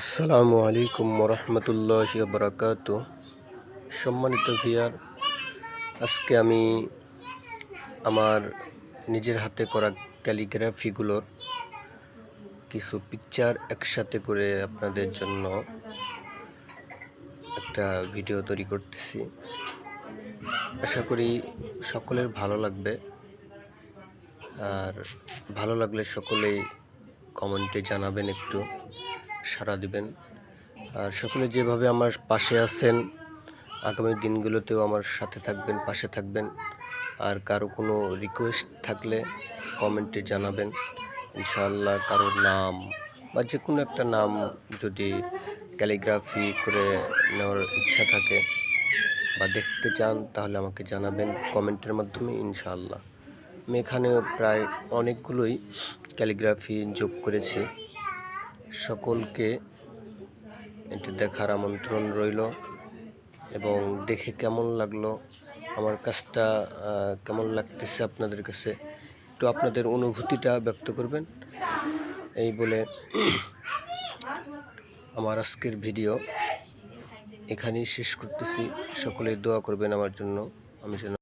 আসসালামু আলাইকুম রহমতুল্লাহ বারাকাত সম্মানিত ভিয়ার, আজকে আমি আমার নিজের হাতে করা ক্যালিগ্রাফিগুলোর কিছু পিকচার একসাথে করে আপনাদের জন্য একটা ভিডিও তৈরি করতেছি। আশা করি সকলের ভালো লাগবে। আর ভালো লাগলে সকলেই কমেন্টে জানাবেন একটু। সাড়া দিবেন। আর সকলে যেভাবে আমার পাশে আছেন, আগামী দিনগুলোতেও আমার সাথে থাকবেন, পাশে থাকবেন। আর কারও কোনো রিকোয়েস্ট থাকলে কমেন্টে জানাবেন। ইনশাআল্লাহ কারোর নাম বা যে কোনো একটা নাম যদি ক্যালিগ্রাফি করে নেওয়ার ইচ্ছা থাকে বা দেখতে চান, তাহলে আমাকে জানাবেন কমেন্টের মাধ্যমে ইনশাআল্লাহ। আমি এখানে প্রায় অনেকগুলোই ক্যালিগ্রাফি যোগ করেছি। সকলকে এটি দেখার আমন্ত্রণ রইল এবং দেখে কেমন লাগল? আমার কাজটা কেমন লাগতেছে আপনাদের কাছে? একটু আপনাদের অনুভূতিটা ব্যক্ত করবেন। এই বলে আমার আজকের ভিডিও এখানেই শেষ করতেছি। সকলে দোয়া করবেন আমার জন্য। আমি যেন